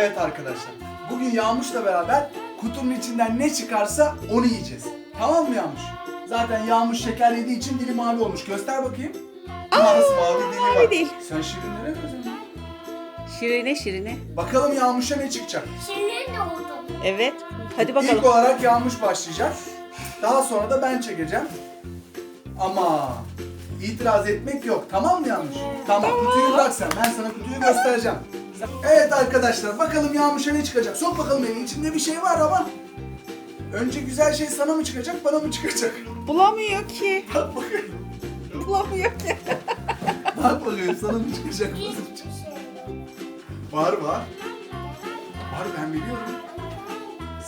Evet arkadaşlar. Bugün Yağmur'la beraber kutunun içinden ne çıkarsa onu yiyeceğiz. Tamam mı Yağmur? Zaten Yağmur şeker yediği için dili mavi olmuş. Göster bakayım. Nasıl mavi dili var. mavi değil. Sen şirinlere gözün. Şirine şirine. Bakalım Yağmur'a ne çıkacak? Şimdi de oldu. Evet. Hadi İlk bakalım. olarak Yağmur başlayacak. Daha sonra da ben çekeceğim. Ama itiraz etmek yok. Tamam mı Yağmur? Tamam. Kutuyu bırak sen. Ben sana kutuyu göstereceğim. Evet arkadaşlar bakalım Yağmur'a ne çıkacak? Sok bakalım elin içinde bir şey var ama. Önce güzel şey sana mı çıkacak bana mı çıkacak? Bulamıyor ki. Bak bakayım. Bulamıyor ki. Bak bakayım sana mı çıkacak? bana mı çıkacak? Var var. Var ben biliyorum.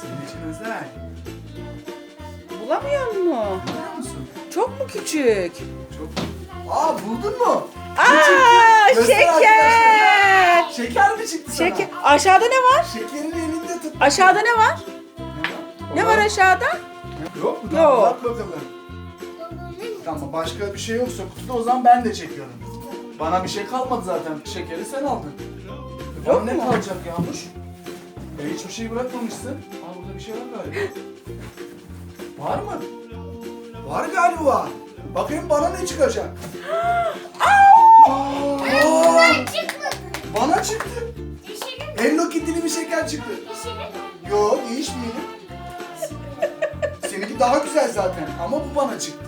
Senin için özel. Bulamıyor mu? Biliyor musun? Çok mu küçük? Çok. Aa buldun mu? Aa? Göster şeker. Şeker mi çıktı sana? Şeker. Aşağıda ne var? Şekerini elinde tut. Aşağıda ne var? Ne var? Ne var aşağıda? Yok mu? Yok. Bak bakalım. Tamam başka bir şey yoksa kutuda o zaman ben de çekiyorum. Bana bir şey kalmadı zaten. Şekeri sen aldın. Yok Yok ne mu? kalacak Yağmur? E, hiçbir şey bırakmamışsın. Aa burada bir şey var galiba. Var mı? Var galiba. Bakayım bana ne çıkacak. Aa, Ben çıkmadı. bana çıktı. Dişini Hello Kitty'li bir şeker çıktı. dişini Yo değişmeyelim. Seninki daha güzel zaten ama bu bana çıktı.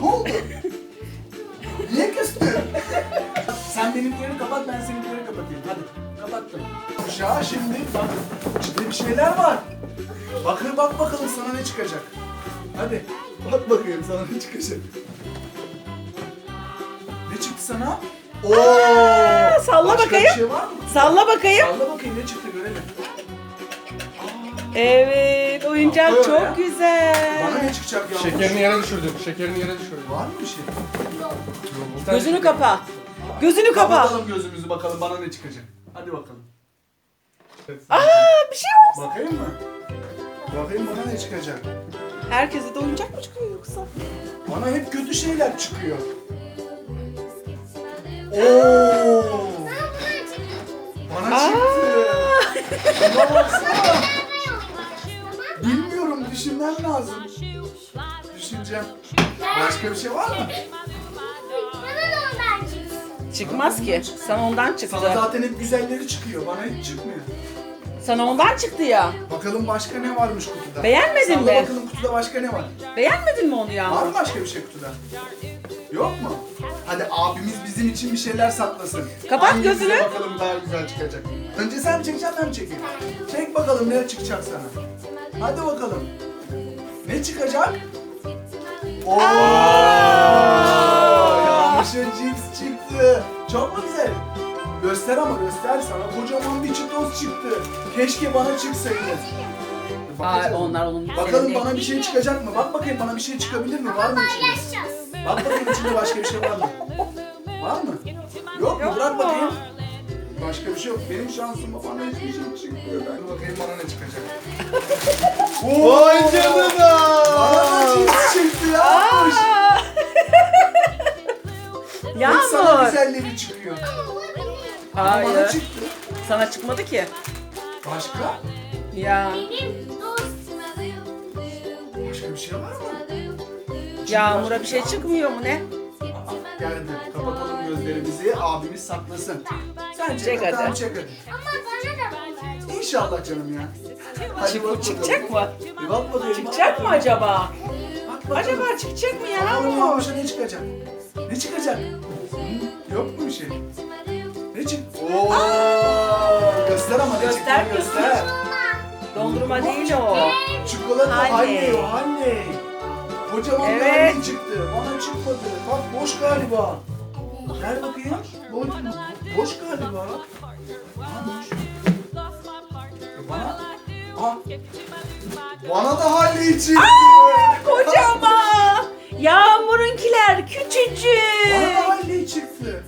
Ne oldu? Niye küstün? Sen benimkileri kapat ben seninkileri kapatayım. Hadi kapattım. Uşağa şimdi bak içinde bir şeyler var. Bakır bak bakalım sana ne çıkacak. Hadi bak bakayım sana ne çıkacak. Sana? Oo! salla Başka bakayım. Bir şey var mı? Salla bakayım. Salla bakayım ne çıktı görelim. Evet oyuncak böyle. çok güzel. Bana ne çıkacak ya? Şekerini yere düşürdün. Şekerini yere düşürdün. Var mı bir şey? Gözünü kapa. Gözünü kapa. Kapatalım gözümüzü bakalım bana ne çıkacak. Hadi bakalım. Aa bir şey var. Bakayım mı? Bakayım bana ne çıkacak. Herkese de oyuncak mı çıkıyor yoksa? Bana hep kötü şeyler çıkıyor. Oo! Bana Aa. çıktı. Şuna baksana. Bilmiyorum düşünmem lazım. Düşüneceğim. Başka bir şey var mı? Bana da ondan çıksın. Çıkmaz ki. Sana ondan çıktı. Sana zaten hep güzelleri çıkıyor. Bana hiç çıkmıyor. Sana ondan çıktı ya. Bakalım başka ne varmış kutuda. Beğenmedin Salla mi? bakalım kutuda başka ne var? Beğenmedin mi onu Var ya? mı başka bir şey kutuda? Yok mu? Hadi abimiz bizim için bir şeyler saklasın. Kapat Hangimize gözünü. bakalım daha güzel çıkacak. Önce sen mi çekeceksin ben mi çekeyim? Çek bakalım ne çıkacak sana. Hadi bakalım. Ne çıkacak? Oo! Yanlışın cips çıktı. Çok mu güzel? Göster ama göster sana. Kocaman bir çitos çıktı. Keşke bana çıksaydı. Ay Bakacağız. onlar onun Bakalım bana bir şey çıkacak mı? Bak bakayım bana bir şey çıkabilir mi? Var mı içinde? Bak bakayım içinde başka bir şey var mı? Var mı? Yok mu? Yok Bırak bakayım. Başka bir şey yok. Benim şansıma bana hiçbir şey çıkmıyor. Ben bakayım bana ne çıkacak. Vay canına! Bana cips çıktı ya. Hep sana Yağmur. güzelleri çıkıyor. Ama Bana Hayır. çıktı. Sana çıkmadı ki. Başka? Ya. Başka bir şey var mı? Yağmur'a bir şey çıkmıyor mu ne? Geldi. Kapatalım gözlerimizi. Abimiz saklasın. Sen çek, hadi. Tamam çek hadi. Ama bana da. İnşallah canım ya. Hadi Çık, bak bakalım. çıkacak mı? Bir bak bakayım. Çıkacak mı acaba? Bak bakalım. Acaba çıkacak mı Bakalım Yağmur? Yağmur'a ne çıkacak? Ne çıkacak? Hı? Yok mu bir şey? Ne çık? Oo! Göster ama ne kızım. göster. Dondurma değil o. Çikolata halle o halle. Kocaman bir Evet. halle çıktı. Bana çıkmadı. Bak boş galiba. Ver bakayım. Boş, boş galiba. Bana, Aa, bana da halle çıktı. Kocaman. Yağmur'unkiler Bana küçücük. da halle çıktı.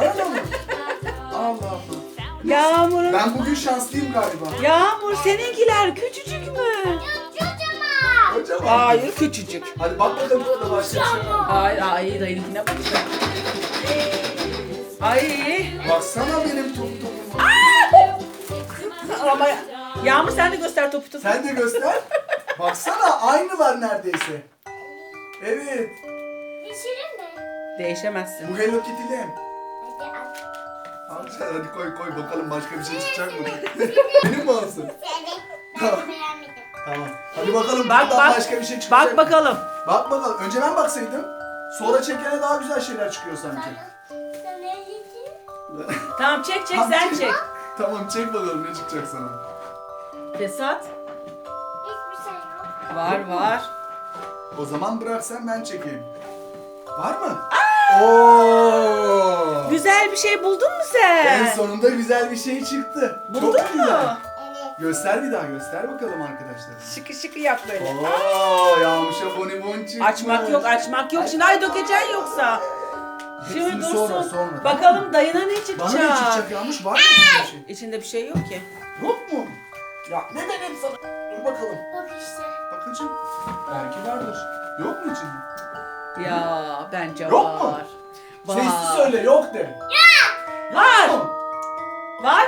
Bana da mı? Allah Allah. Yağmur'un... Ben bugün şanslıyım galiba. Yağmur seninkiler küçücük? Kocaman. Hayır küçücük. Hadi bak bakalım burada başka bir şey var. Ay ay dayınkine bakacağım. Ay. Baksana benim top topuma. ama Yağmur sen de göster topu topu. Sen de göster. Baksana aynılar neredeyse. Evet. Pişirir mi? Değişemezsin. Bu Hello Kitty'li. Hadi at. Al sen hadi koy koy bakalım başka bir şey çıkacak mı? Benim mi olsun? Evet. Ben de beğenmedim. Tamam. Hadi bakalım Bak buradan bak. başka bir şey çıkacak. Bak bakalım. Bak bakalım. Önce ben baksaydım. Sonra çekene daha güzel şeyler çıkıyor sanki. Tamam çek çek Tamam, sen çek. tamam çek bakalım ne çıkacak sana. Fesat. Hiçbir şey yok. Var var. O zaman bırak sen ben çekeyim. Var mı? Oo! Güzel bir şey buldun mu En sen? sonunda güzel bir şey çıktı. Buldun Çok güzel. mu? Evet. Göster bir daha göster bakalım arkadaşlar. Şıkı şıkı yap böyle. Oo, yağmışa bonibon çıktı. Açmak yok açmak yok. Şimdi ay dökeceksin yoksa. Şimdi Hepsini dursun. sonra, sonra. Bakalım dayına ne çıkacak? Bana ne çıkacak yağmış? Var mı içinde bir şey? İçinde bir şey yok ki. Yok mu? Ya ne dedim sana? Dur bakalım. Bak işte. Bakacağım. Belki vardır. Yok mu içinde? Ya bence Yok var. mu? Var. Sessiz söyle yok de. Var. Var.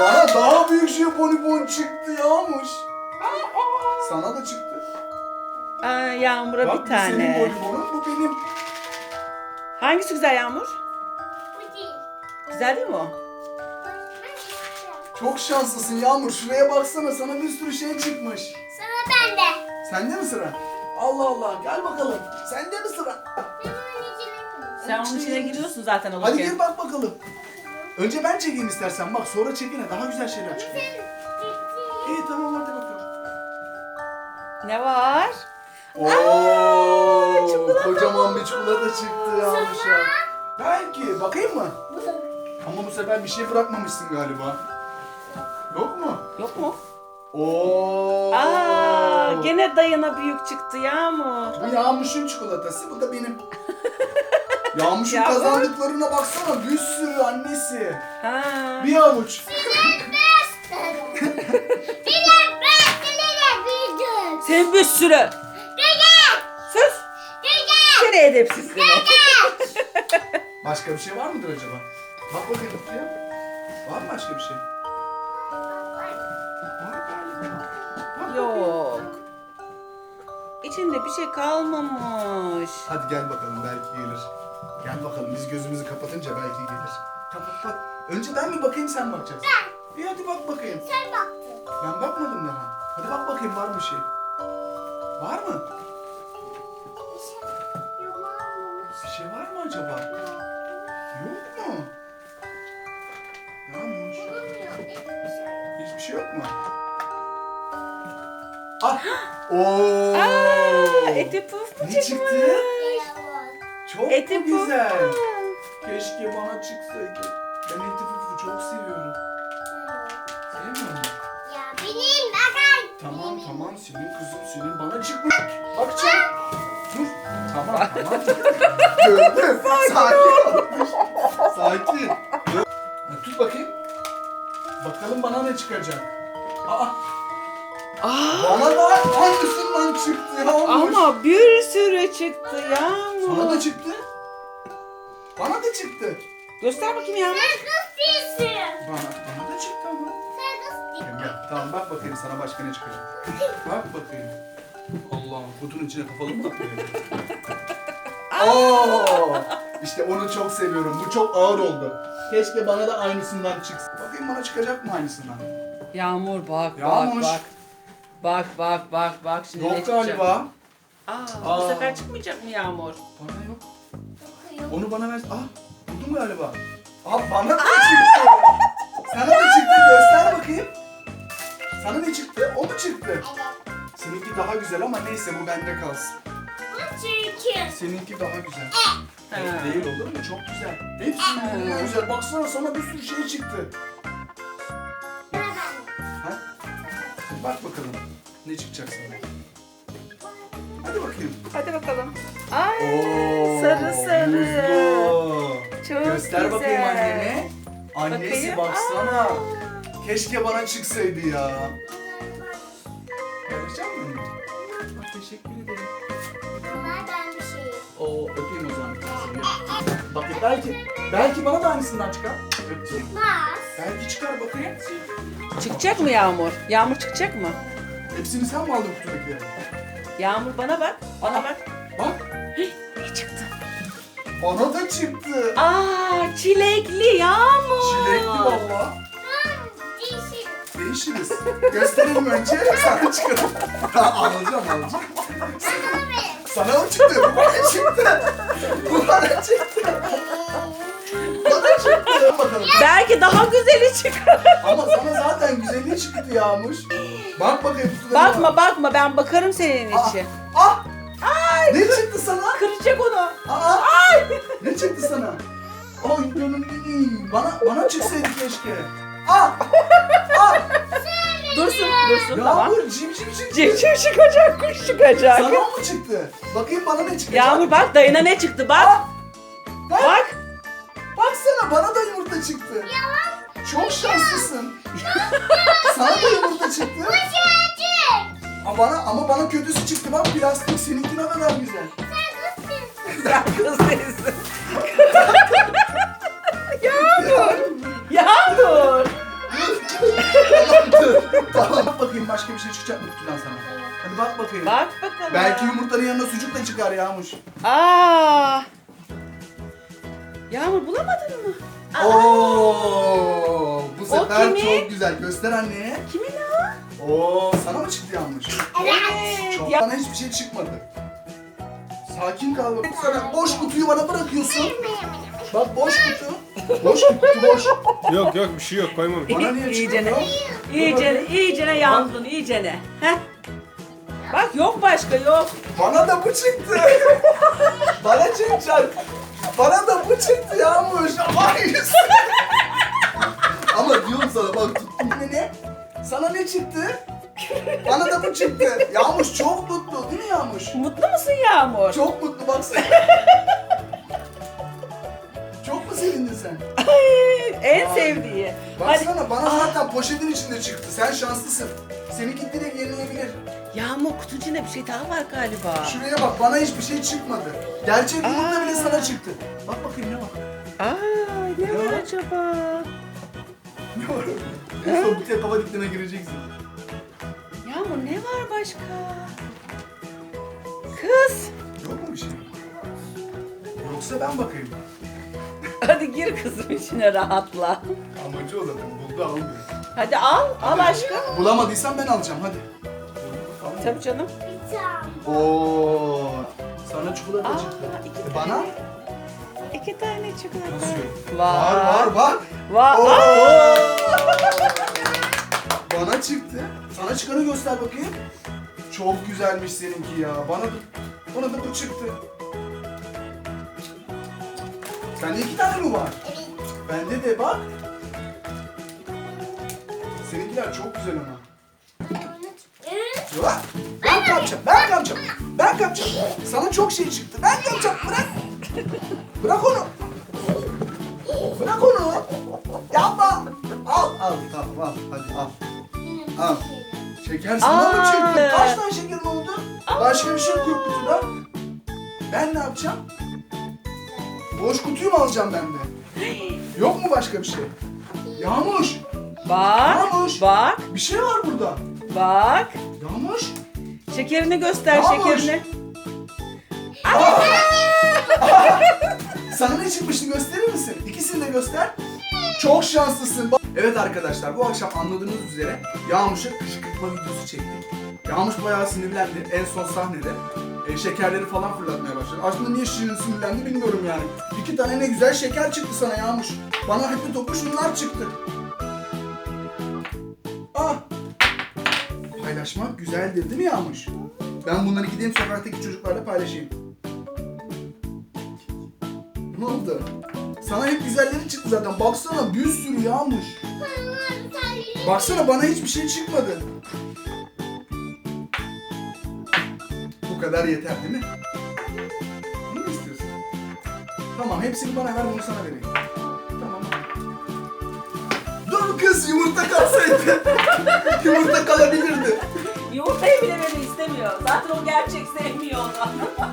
Bana daha büyük şey bonibon çıktı yağmış. Sana da çıktı. Aa, Yağmur'a Bak bir bu senin tane. bonibonun bu benim. Hangisi güzel Yağmur? Bu değil. Güzel değil mi o? Çok şanslısın Yağmur. Şuraya baksana sana bir sürü şey çıkmış. Sıra bende. Sende mi sıra? Allah Allah gel bakalım. Sende mi sıra? Ben onun içine koyayım. Sen onun içine giriyorsun zaten Hadi alırken. gir bak bakalım. Önce ben çekeyim istersen bak sonra çekene daha güzel şeyler çıkıyor. İyi tamam hadi bakalım. Ne var? Oo, kocaman bir çikolata çıktı Yağmış ya. Belki bakayım mı? Bu da. Ama bu sefer bir şey bırakmamışsın galiba. Yok mu? Yok mu? Oo. Aa, gene dayına büyük çıktı Yağmur. Bu Yağmur'un çikolatası, bu da benim. Yağmur'un Yağmur. kazandıklarına baksana bir sürü annesi. Ha. Bir avuç. Sen bir sürü. Sus. Seni edepsiz seni. Başka bir şey var mıdır acaba? Bak bakayım kutuya. Var mı başka bir şey? Yok. İçinde bir şey kalmamış. Hadi gel bakalım belki gelir. Gel bakalım biz gözümüzü kapatınca belki gelir. Kapat bak. Önce ben mi bakayım sen bakacaksın. Ben. İyi hadi bak bakayım. Sen baktın. Ben bakmadım daha. Hadi bak bakayım var mı şey? Var mı? Bir şey. Bir şey var mı acaba? Yok mu? Hiçbir şey yok. Hiçbir şey yok mu? Ah! Oo! Aa, eti puf mu Ne çıktı? Çok Eti mu puf. güzel? Keşke bana çıksaydı. Ben eti pufu çok seviyorum. Sevmiyor musun? Ya benim bakar. Tamam tamam senin kızım senin bana çıkmış. Bakacağım. Dur. Tamam tamam. Gördüm. Sakin ol. Sakin. Dur. Ha, Tut bakayım. Bakalım bana ne çıkacak. Aa, Aa, bana da hangisinden çıktı ya? ama bir sürü çıktı Yağmur. Sana da çıktı. Bana da çıktı. Göster bakayım Yağmur. Sen kız değilsin. Bana, bana da çıktı ama. Sen kız değilsin. Gel. Tamam bak bakayım sana başka ne çıkacak. Bak bakayım. Allah kutunun içine kapalı mı bakıyor? Oo! İşte onu çok seviyorum. Bu çok ağır oldu. Keşke bana da aynısından çıksın. Bakayım bana çıkacak mı aynısından? Yağmur bak Yağmur. bak bak. Bak bak bak bak şimdi ne Yok çıkacak? galiba. Aa, Aa. bu sefer çıkmayacak mı Yağmur? Bana yok. Yok. Onu bana ver. Ah buldum galiba. Ah bana da çıktı. Sana da çıktı. Göster bakayım. Sana ne çıktı? O mu çıktı? Evet. Seninki daha güzel ama neyse bu bende kalsın. Bu çirkin. Seninki daha güzel. Ha. Değil olur mu? Çok güzel. Hepsi birbirinden güzel. Baksana sana bir sürü şey çıktı. Sıra bende. Ha? Bak bakalım. Ne çıkacak sana? Hadi bakayım. Hadi bakalım. Ay Oo, sarı sarı. muzlu. Çok Göster güzel. bakayım annene. Annesi Bakayım. baksana. Aa. Keşke bana çıksaydı ya. Paylaşacak mısın? Bak, Teşekkür ederim. Bunlar ben bir şey. Oo öpeyim o zaman. Bak belki belki bana da aynısından çıkar. Mars. Belki çıkar bakayım. Çıkacak mı Yağmur? Yağmur çıkacak mı? Hepsini sen mi aldın kutudakileri? Yağmur bana bak. Bana bak. Bak. Ne çıktı? Bana da çıktı. Aa çilekli Yağmur. Çilekli valla. Yeşil. Değişiriz. Gösterelim önce. Sana çıkarım. alacağım alacağım. Sana mı çıktı? Bu bana çıktı. Bu bana çıktı. Bana çıktı. Bakalım. Belki daha güzeli çıkar. Ama sana zaten güzelliği çıktı Yağmuş. Bak bakayım bakma bakma ben bakarım senin Ah, için. ah. Ne çıktı sana? Kıracak onu. Aa, ne çıktı sana? Ay canım benim. Bana, bana çıksaydı keşke. Ah! Ah! Dursun dursun tamam. Yağmur cimcim çıktı. Civciv çıkacak, kuş çıkacak. Sana mı çıktı? Bakayım bana ne çıkacak? Yağmur bak dayına ne çıktı bak. Ah! Bak, Bak. baksana bana da yumurta çıktı. Çok şanslısın. Sana da yumurta çıktı. Ama bana, ama bana kötüsü çıktı. Bak plastik seninki ne kadar güzel. Sen kız değilsin. Yağmur. Yağmur. tamam dur. Tamam bak bakayım başka bir şey çıkacak mı kutudan sana? Hadi bak bakayım. Bak bakalım. Belki yumurtanın yanına sucuk da çıkar Yağmuş. Aa. Yağmur bulamadın mı? Aa. Oo, bu sefer kimin? çok güzel. Göster anneye. Kimin o? Oo, sana mı çıktı Yağmuş? Evet. Çok. Bana hiçbir şey çıkmadı. Sakin kal bak. Sana boş kutuyu bana bırakıyorsun. Bak boş kutu. Boş kutu boş. Yok yok bir şey yok koymamış. Bana niye iyicene, çıkıyor? iyicene, iyicene yandın, iyicene. Heh. Bak yok başka yok. Bana da bu çıktı. bana çıkacak. Bana da bu çıktı Yağmuş. Ay. Ama diyorum sana bak tuttum yine ne? Sana ne çıktı? Bana da bu çıktı. Yağmuş çok mutlu değil mi Yağmuş? Mutlu musun Yağmur? Çok mutlu baksana. Çok mu sevindin sen? En Ay. sevdiği. Hadi. Baksana bana zaten poşetin içinde çıktı. Sen şanslısın. Seninki direkt yenilebilir. Yağmur kutunun içinde bir şey daha var galiba. Şuraya bak bana hiçbir şey çıkmadı. Gerçek yumurta bile sana çıktı. Bak bakayım ne var. Aa, ne Ne var acaba? Ne var? En son bir tek hava dikliğine gireceksin. Yağmur ne var başka? Kız. Yok mu bir şey? Yoksa ben bakayım. Hadi gir kızım içine rahatla. Amacı o zaten. Buldu almıyor. Hadi al, al aşkım. Bulamadıysam ben alacağım hadi. Tabii canım. Oo. Sana çikolata Aa, çıktı. iki E, tane. Bana? İki tane çikolata. Nasıl yok? Var. Var var bak. Var. Oo. Bana çıktı. Sana çıkanı göster bakayım. Çok güzelmiş seninki ya. Bana da, bana da bu çıktı. Sende iki tane mi var? Bende de bak. Seninkiler çok güzel ama. Yok. Kapacağım, ben kapacağım. Ben kapacağım. Sana çok şey çıktı. Ben kapacağım. Bırak. Bırak onu. Bırak onu. Yapma. Al, al. Tamam, al. Hadi al. Al. Şeker sana mı çıktı? Kaç tane şekerin oldu? Başka bir şey yok kutuda. Ben ne yapacağım? Boş kutuyu mu alacağım ben de? Yok mu başka bir şey? Yağmuş. Bak. Yağmuş. Bak. Bir şey var burada. Bak. Şekerini göster Yağmur. şekerini. Aa! Sana ne çıkmıştı gösterir misin? İkisini de göster. Çok şanslısın. Evet arkadaşlar bu akşam anladığınız üzere Yağmuş'a kışkırtma videosu çektik. Yağmuş bayağı sinirlendi en son sahnede. E, şekerleri falan fırlatmaya başladı. Aslında niye şirin sinirlendi bilmiyorum yani. İki tane ne güzel şeker çıktı sana Yağmuş. Bana hep topu şunlar çıktı. Paylaşmak güzeldir değil mi Yağmuş? Ben bunları gideyim sokaktaki çocuklarla paylaşayım. Ne oldu? Sana hep güzelleri çıktı zaten. Baksana bir sürü yağmış. Baksana bana hiçbir şey çıkmadı. Bu kadar yeter değil mi? Bunu mu istiyorsun? Tamam hepsini bana ver bunu sana vereyim. Tamam. Dur kız yumurta kalsaydı. yumurta kalabilirdi. Yumurtayı bile beni istemiyor. Zaten o gerçek sevmiyor onu.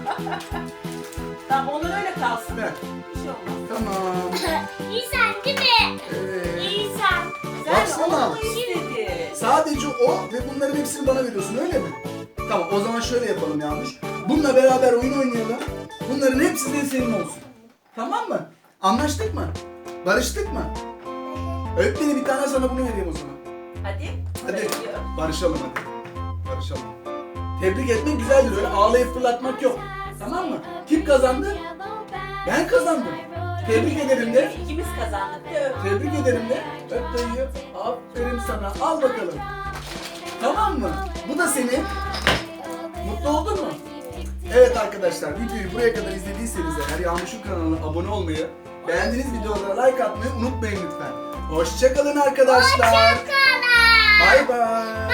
tamam onlar öyle kalsın. Ver. Bir şey olmaz. Tamam. İyi sen değil mi? Evet. İyi sen. Tamam. Onu istedi. Sadece o ve bunların hepsini bana veriyorsun öyle mi? Tamam o zaman şöyle yapalım yanlış. Bununla beraber oyun oynayalım. Bunların hepsi de senin olsun. Tamam mı? Anlaştık mı? Barıştık mı? Öp beni bir tane sana bunu vereyim o zaman. Hadi. Hadi barışalım hadi. Barışalım. Tebrik etmek güzeldir öyle ağlayıp fırlatmak yok. Tamam mı? Kim kazandı? Ben kazandım. Tebrik ederim de. İkimiz kazandık de. Tebrik ederim de. Öp dayıyı. Aferin sana. Al bakalım. Tamam mı? Bu da senin. Mutlu oldun mu? Evet arkadaşlar videoyu buraya kadar izlediyseniz eğer Yağmur'un kanalına abone olmayı, beğendiğiniz videolara like atmayı unutmayın lütfen. Hoşçakalın arkadaşlar. Hoşçakalın. Bay bay.